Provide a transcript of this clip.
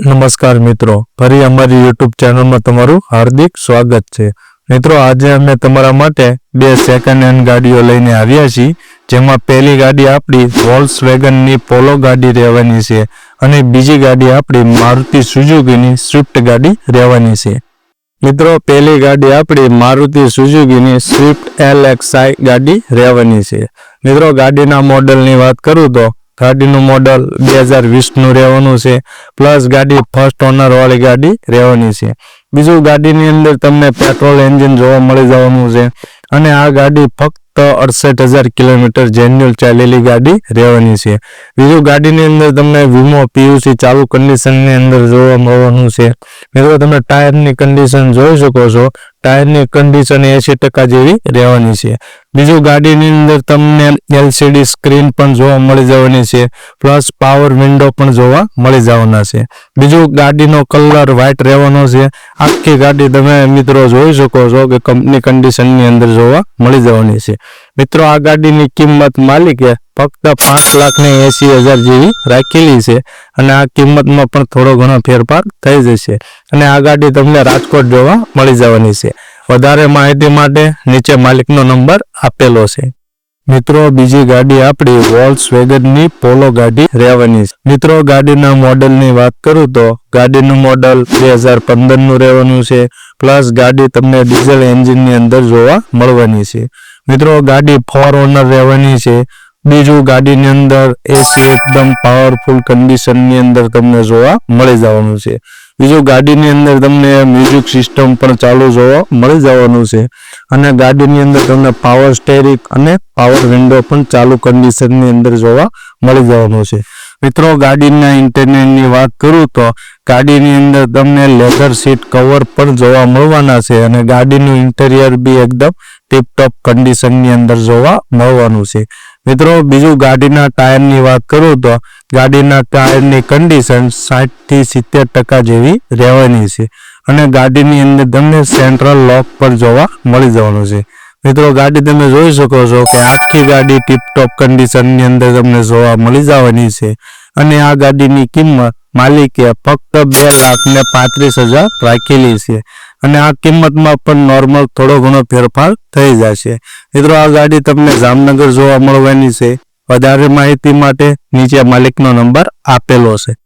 નમસ્કાર મિત્રો. ફરી અમારી યુટ્યુબ ચેનલમાં તમારું હાર્દિક સ્વાગત છે. મિત્રો, આજે અમે તમારા માટે બે સેકન્ડ હેન્ડ ગાડીઓ લઈને આવ્યા છીએ, જેમાં પહેલી ગાડી આપણી વોલ્સ વેગનની પોલો ગાડી રહેવાની છે અને બીજી ગાડી આપણી મારુતિ સુઝુકીની સ્વિફ્ટ ગાડી રહેવાની છે. મિત્રો, પહેલી ગાડી આપણી મારુતિ સુઝુકીની સ્વિફ્ટ એલ એક્સઆઈ ગાડી રહેવાની છે. મિત્રો, ગાડીના મોડલની વાત કરું તો ગાડીનું મોડલ બે હજાર વીસનું રહેવાનું છે. પ્લસ ગાડી ફર્સ્ટ ઓનરવાળી ગાડી રહેવાની છે. બીજું ગાડીની અંદર તમને પેટ્રોલ એન્જિન જોવા મળી જવાનું છે. અને આ ગાડી ફક્ત અડસઠ હજાર કિલોમીટર જેન્યુઅલ ચાલેલી ગાડી રહેવાની છે. બીજું ગાડીની અંદર તમને વીમો પીયુસી ચાલુ કન્ડિશનની અંદર જોવા મળવાનું છે. મિત્રો, તમે ટાયરની કન્ડિશન જોઈ શકો છો. ટાયરની કન્ડિશન એસી ટકા જેવી રહેવાની છે. બીજું ગાડીની અંદર તમને એલસીડી સ્ક્રીન પણ જોવા મળી જવાની છે પ્લસ પાવર વિન્ડો પણ જોવા મળી જવાના છે. બીજું ગાડીનો કલર વ્હાઇટ રહેવાનો છે. આખી ગાડી તમે મિત્રો જોઈ શકો છો કે કંપની કન્ડિશનની અંદર જોવા મળી જવાની છે. મિત્રો, આ ગાડીની કિંમત માલિકે ફક્ત પાંચ લાખ ને એસી હજાર જેવી રાખેલી છે અને આ કિંમતમાં પણ થોડો ઘણો ફેરફાર થઈ જશે અને આ ગાડી તમને રાજકોટ જોવા મળી જવાની છે. વધારે માહિતી માટે નીચે માલિકનો નંબર આપેલો છે. મિત્રો, બીજી ગાડી આપણી વોલ્સ વેગનની પોલો ગાડી રહેવાની છે. મિત્રો, ગાડીના મોડલની વાત કરું તો ગાડીનું મોડલ બે હજાર પંદરનું રહેવાનું છે, પ્લસ ગાડી તમને ડીઝલ એન્જિનની અંદર જોવા મળવાની છે. મિત્રો, ગાડી ફોર ઓનર રહેવાની છે. બીજું ગાડીની અંદર એસી એકદમ પાવરફુલ કન્ડિશનની અંદર તમને જોવા મળી જવાનું છે. બીજું ગાડીની અંદર તમને મ્યુઝિક સિસ્ટમ પણ ચાલુ જોવા મળી જવાનું છે. અને ગાડીની અંદર તમને પાવર સ્ટેરિંગ અને પાવર વિન્ડો પણ ચાલુ કન્ડિશનની અંદર જોવા મળી જવાનું છે. મિત્રો, ગાડીના ઇન્ટેરિયરની વાત કરું તો ગાડીની અંદર તમને લેધર સીટ કવર પણ જોવા મળવાના છે અને ગાડીનું ઇન્ટેરિયર બી એકદમ ટીપટોપ કન્ડિશનની અંદર જોવા મળવાનું છે. મિત્રો, બીજું ગાડીના ટાયરની વાત કરું તો ગાડીના ટાયરની કન્ડિશન સાઠથી સિત્તેર ટકા જેવી રહેવાની છે અને ગાડીની અંદર તમને સેન્ટ્રલ લોક પણ જોવા મળી જવાનું છે. મિત્રો, ગાડી તમે જોઈ શકો છો કે આખી ગાડી ટીપટોપ કન્ડિશનની અંદર તમને જોવા મળી જવાની છે. અને આ ગાડીની કિંમત માલિકે ફક્ત બે લાખ ને પાંત્રીસ હજાર રાખેલી છે. અને આ કિંમતમાં પણ નોર્મલ થોડો ઘણો ફેરફાર થઈ જશે. મિત્રો, આ ગાડી તમને જામનગર જોવા મળવાની છે. વધારે માહિતી માટે નીચે માલિકનો નંબર આપેલો છે.